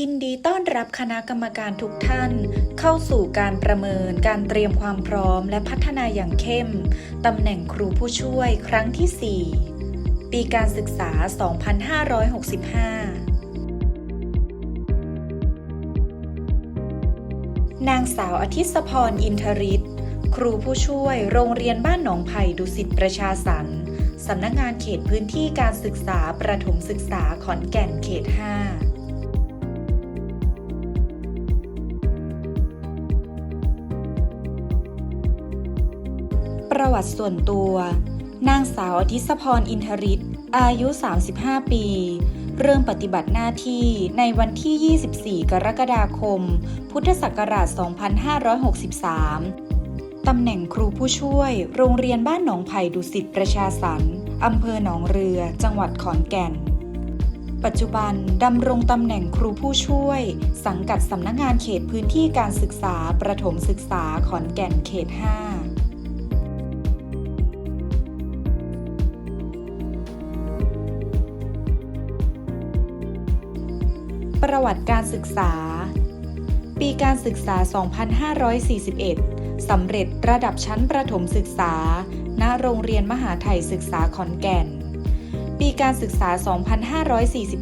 ยินดีต้อนรับคณะกรรมการทุกท่าน เข้าสู่การประเมินการเตรียมความพร้อมและพัฒนาอย่างเข้ม ตำแหน่งครูผู้ช่วยครั้งที่ 4 ปีการศึกษา 2565 นางสาวอธิศพรอินทริศครูผู้ช่วยโรงเรียนบ้านหนองไผ่ดุสิตประชาสรรสำนักงานเขตพื้นที่การศึกษาประถมศึกษาขอนแก่นเขต 5 ประวัติส่วนตัว นางสาวอธิศพรอินทริศอายุ 35 ปี เริ่มปฏิบัติหน้าที่ในวันที่ 24 กรกฎาคม พุทธศักราช 2563 ตำแหน่งครูผู้ช่วย โรงเรียนบ้านหนองไผ่ดุสิตประชาสรรค์อำเภอหนองเรือ จังหวัดขอนแก่น ปัจจุบันดำรงตำแหน่งครูผู้ช่วย สังกัดสำนักงานเขตพื้นที่การศึกษาประถมศึกษาขอนแก่นเขต 5 ประวัติการศึกษา ปีการศึกษา 2541 สำเร็จระดับชั้นประถมศึกษา ณ โรงเรียนมหาไทยศึกษาขอนแก่น ปีการศึกษา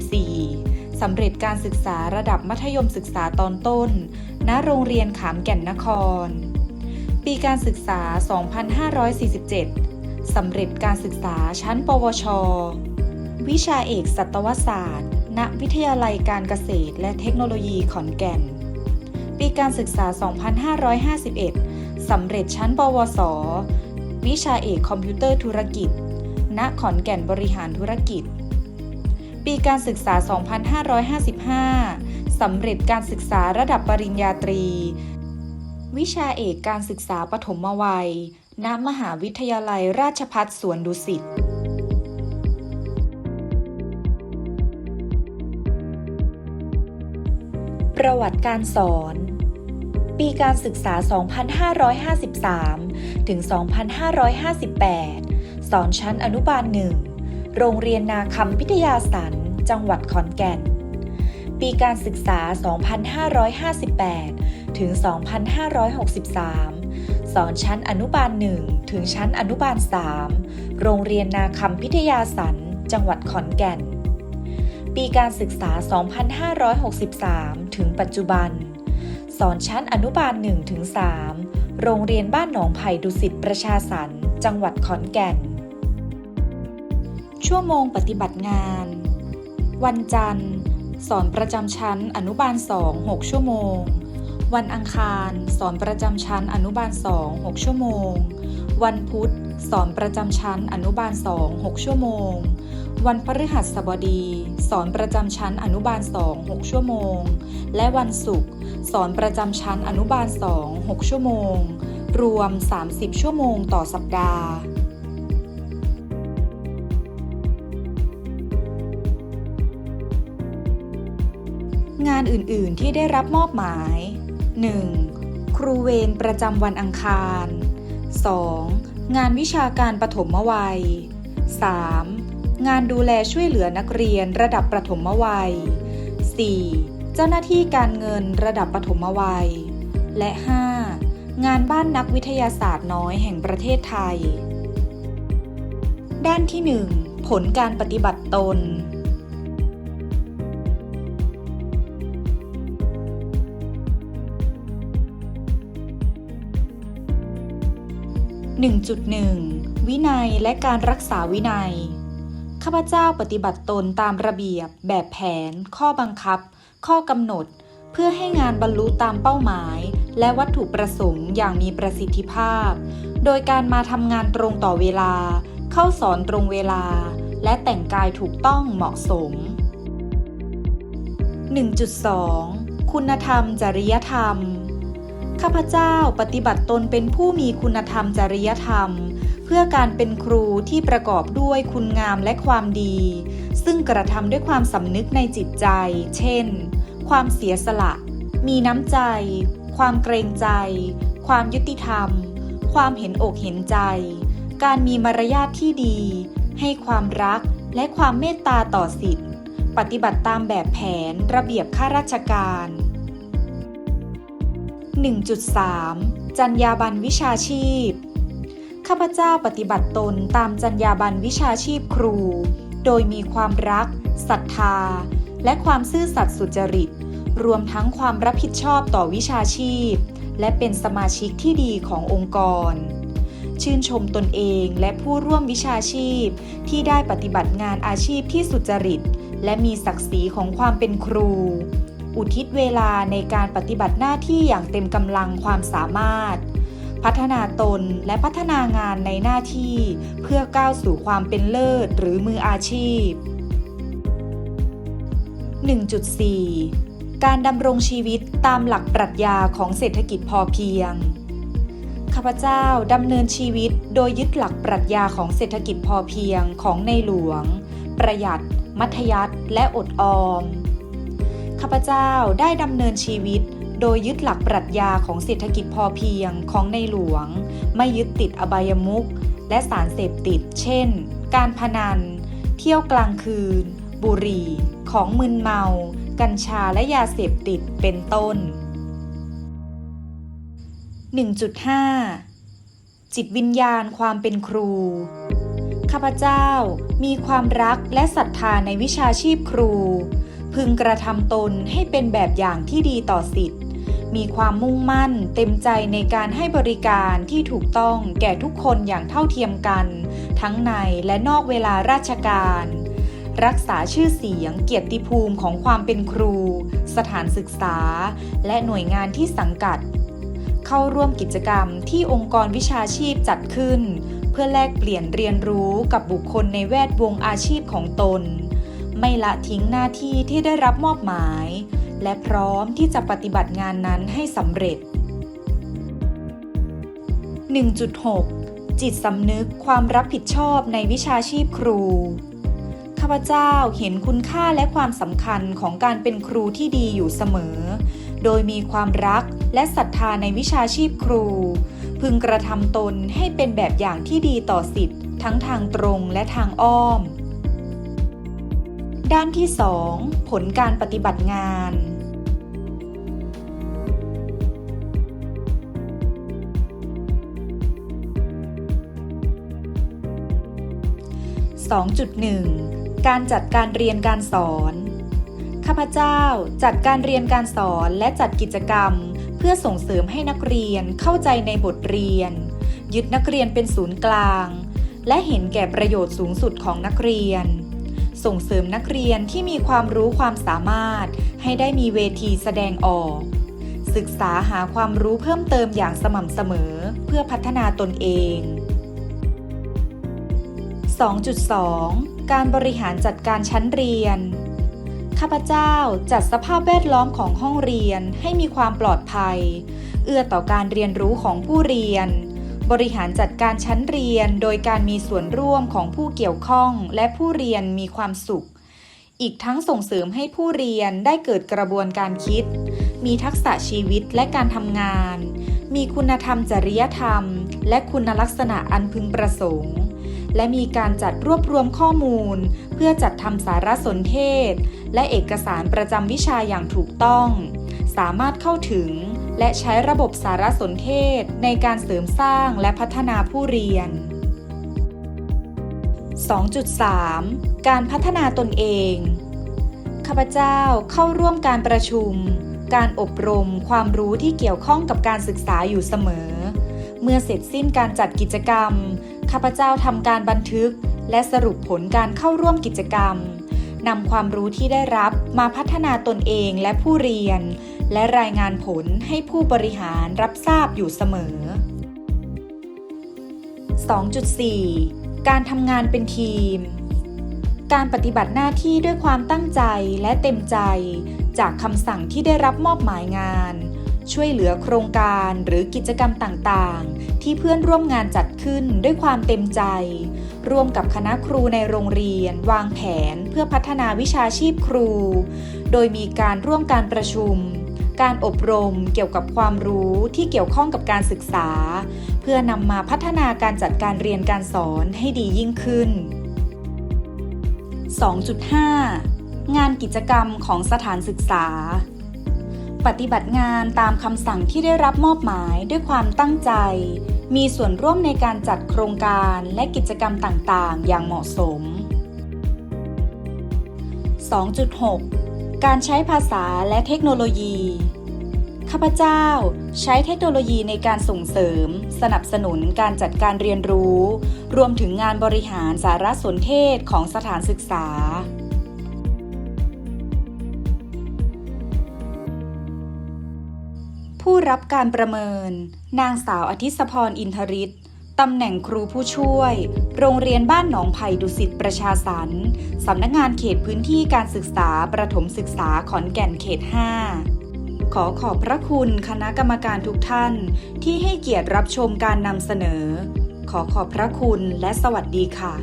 2544 สำเร็จการศึกษาระดับมัธยมศึกษาตอนต้น ณ โรงเรียนขามแก่นนคร ปีการศึกษา 2547 สำเร็จการศึกษาชั้น ปวช วิชาเอกสัตวศาสตร์ ณวิทยาลัยการเกษตรและเทคโนโลยีขอนแก่น ปีการศึกษา 2551 สำเร็จชั้นปวส วิชาเอกคอมพิวเตอร์ธุรกิจ ณ ขอนแก่นบริหารธุรกิจ ปีการศึกษา 2555 สำเร็จการศึกษาระดับปริญญาตรี วิชาเอกการศึกษาปฐมวัย ณ มหาวิทยาลัยราชภัฏสวนดุสิต ประวัติการสอน ปีการศึกษา 2553 ถึง 2558 สอนชั้นอนุบาลหนึ่ง โรงเรียนนาคำพิทยาสัน จังหวัดขอนแก่น ปีการศึกษา 2558 ถึง 2563 สอนชั้นอนุบาลหนึ่งถึงชั้นอนุบาล 3 โรงเรียนนาคำพิทยาสัน จังหวัดขอนแก่น ปีการศึกษา 2563 ถึงปัจจุบัน สอนชั้นอนุบาล1ถึง3โรงเรียนบ้านหนองไผ่ดุสิตประชาสรรจังหวัดขอนแก่น ชั่วโมงปฏิบัติงาน วันจันทร์ สอนประจำชั้นอนุบาล 2 6 ชั่วโมง วันอังคาร สอนประจำชั้นอนุบาล 2 6 ชั่วโมง วันพุธ สอนประจำชั้นอนุบาล 2 6 ชั่วโมง วันพฤหัสบดี สอนประจำชั้นอนุบาล 2 6 ชั่วโมง และวันศุกร์สอนประจำชั้นอนุบาล 2 6 ชั่วโมง รวม 30 ชั่วโมงต่อสัปดาห์งานอื่น ๆ ที่ได้รับมอบหมาย 1. ครูเวรประจำวันอังคาร 2. งานวิชาการปฐมวัย 3. งานดูแลช่วยเหลือนักเรียนระดับประถมวัย 4. เจ้าหน้าที่การเงินระดับปฐมวัย และ 5. งานบ้านนักวิทยาศาสตร์น้อยแห่งประเทศไทย ด้านที่ 1 ผลการปฏิบัติตน 1.1 วินัยและการรักษาวินัย ข้าพเจ้าปฏิบัติตนตามระเบียบ แบบแผน ข้อบังคับ ข้อกำหนด เพื่อให้งานบรรลุตามเป้าหมาย และวัตถุประสงค์อย่างมีประสิทธิภาพ โดยการมาทำงานตรงต่อเวลา เข้าสอนตรงเวลา และแต่งกายถูกต้องเหมาะสม 1.2 คุณธรรม จริยธรรม ข้าพเจ้าปฏิบัติตนเป็นผู้มีคุณธรรมจริยธรรม เพื่อการเป็นครูที่ประกอบด้วยคุณงามและความดี ซึ่งกระทำด้วยความสำนึกในจิตใจ เช่น ความเสียสละ มีน้ำใจ ความเกรงใจ ความยุติธรรม ความเห็นอกเห็นใจ การมีมารยาทที่ดี ให้ความรักและความเมตตาต่อสิทธิ์ปฏิบัติตามแบบแผนระเบียบข้าราชการ 1.3จรรยาบรรณวิชาชีพ ข้าพเจ้าปฏิบัติตนตามจรรยาบรรณวิชาชีพครู โดยมีความรัก ศรัทธา และความซื่อสัตย์สุจริต รวมทั้งความรับผิดชอบต่อวิชาชีพ และเป็นสมาชิกที่ดีขององค์กร ชื่นชมตนเองและผู้ร่วมวิชาชีพ ที่ได้ปฏิบัติงานอาชีพที่สุจริต และมีศักดิ์ศรีของความเป็นครู อุทิศเวลาในการปฏิบัติหน้าที่อย่างเต็มกำลังความสามารถ พัฒนาตนและพัฒนางานในหน้าที่เพื่อก้าวสู่ความเป็นเลิศหรือมืออาชีพ 1.4 การดำรงชีวิตตามหลักปรัชญาของเศรษฐกิจพอเพียงข้าพเจ้าดำเนินชีวิตโดยยึดหลักปรัชญาของเศรษฐกิจพอเพียงของในหลวง ประหยัด มัธยัสถ์และอดออม ข้าพเจ้าได้ดำเนินชีวิต โดยยึดหลักปรัชญาของเศรษฐกิจพอเพียงของในหลวง ไม่ยึดติดอบายมุขและสารเสพติด เช่น การพนัน เที่ยวกลางคืน บุหรี่ ของมึนเมา กัญชาและยาเสพติดเป็นต้น 1.5 จิตวิญญาณความเป็นครู ข้าพเจ้ามีความรักและศรัทธาในวิชาชีพครู พึงกระทำตนให้เป็นแบบอย่างที่ดีต่อสิทธิ์ มีความมุ่งมั่นเต็มใจในการให้บริการที่ถูกต้องแก่ทุกคนอย่างเท่าเทียมกัน ทั้งในและนอกเวลาราชการ รักษาชื่อเสียงเกียรติภูมิของความเป็นครู สถานศึกษา และหน่วยงานที่สังกัด เข้าร่วมกิจกรรมที่องค์กรวิชาชีพจัดขึ้น เพื่อแลกเปลี่ยนเรียนรู้กับบุคคลในแวดวงอาชีพของตน ไม่ละทิ้งหน้าที่ที่ได้รับมอบหมาย และพร้อมที่จะปฏิบัติงานนั้นให้สำเร็จ 1.6 จิตสำนึกความรับผิดชอบในวิชาชีพครู ข้าพเจ้าเห็นคุณค่าและความสำคัญของการเป็นครูที่ดีอยู่เสมอ โดยมีความรักและศรัทธาในวิชาชีพครู พึงกระทำตนให้เป็นแบบอย่างที่ดีต่อสิทธิ์ทั้งทางตรงและทางอ้อม ด้านที่ 2 ผลการปฏิบัติงาน 2.1 การจัดการเรียนการสอน ข้าพเจ้าจัดการเรียนการสอนและจัดกิจกรรม เพื่อส่งเสริมให้นักเรียนเข้าใจในบทเรียน ยึดนักเรียนเป็นศูนย์กลาง และเห็นแก่ประโยชน์สูงสุดของนักเรียน ส่งเสริมนักเรียนที่มีความรู้ความสามารถ ให้ได้มีเวทีแสดงออก ศึกษาหาความรู้เพิ่มเติมอย่างสม่ำเสมอเพื่อพัฒนาตนเอง 2.2 การบริหารจัดการชั้นเรียน ข้าพเจ้าจัดสภาพแวดล้อมของห้องเรียนให้มีความปลอดภัย เอื้อต่อการเรียนรู้ของผู้เรียน บริหารจัดการชั้นเรียน โดยการมีส่วนร่วมของผู้เกี่ยวข้องและผู้เรียนมีความสุข อีกทั้งส่งเสริมให้ผู้เรียนได้เกิดกระบวนการคิด มีทักษะชีวิตและการทำงาน มีคุณธรรมจริยธรรม และคุณลักษณะอันพึงประสงค์ และมีการจัดรวบรวมข้อมูล เพื่อจัดทำสารสนเทศ และเอกสารประจำวิชาอย่างถูกต้อง สามารถเข้าถึง และใช้ระบบสารสนเทศในการเสริมสร้างและพัฒนาผู้เรียน 2.3 การพัฒนาตนเอง ข้าพเจ้าเข้าร่วมการประชุม การอบรมความรู้ที่เกี่ยวข้องกับการศึกษาอยู่เสมอ เมื่อเสร็จสิ้นการจัดกิจกรรม ข้าพเจ้าทำการบันทึก และสรุปผลการเข้าร่วมกิจกรรม นำความรู้ที่ได้รับมาพัฒนาตนเองและผู้เรียน และรายงานผลให้ผู้บริหารรับทราบอยู่เสมอ 2.4 การทำงานเป็นทีม การปฏิบัติหน้าที่ด้วยความตั้งใจและเต็มใจ จากคำสั่งที่ได้รับมอบหมายงาน ช่วยเหลือโครงการหรือกิจกรรมต่างๆ ที่เพื่อนร่วมงานจัดขึ้นด้วยความเต็มใจ ร่วมกับคณะครูในโรงเรียน วางแผนเพื่อพัฒนาวิชาชีพครู โดยมีการร่วมการประชุม การอบรมเกี่ยวกับความรู้ที่เกี่ยวข้องกับการศึกษา เพื่อนำมาพัฒนาการจัดการเรียนการสอนให้ดียิ่งขึ้น 2.5 งานกิจกรรมของสถานศึกษา ปฏิบัติงานตามคำสั่งที่ได้รับมอบหมายด้วยความตั้งใจ มีส่วนร่วมในการจัดโครงการและกิจกรรมต่างๆ อย่างเหมาะสม 2.6 การใช้ภาษาและเทคโนโลยี ข้าพเจ้าใช้เทคโนโลยีในการส่งเสริม สนับสนุนการจัดการเรียนรู้ รวมถึงงานบริหารสารสนเทศของสถานศึกษา ผู้รับการประเมิน นางสาวอธิสพรอินทริศตำแหน่งครูผู้ช่วย โรงเรียนบ้านหนองไผ่ดุสิตประชาสรรค์สำนักงานเขตพื้นที่การศึกษาประถมศึกษาขอนแก่นเขต 5 ขอขอบพระคุณคณะกรรมการทุกท่าน ที่ให้เกียรติรับชมการนำเสนอ ขอขอบพระคุณและสวัสดีค่ะ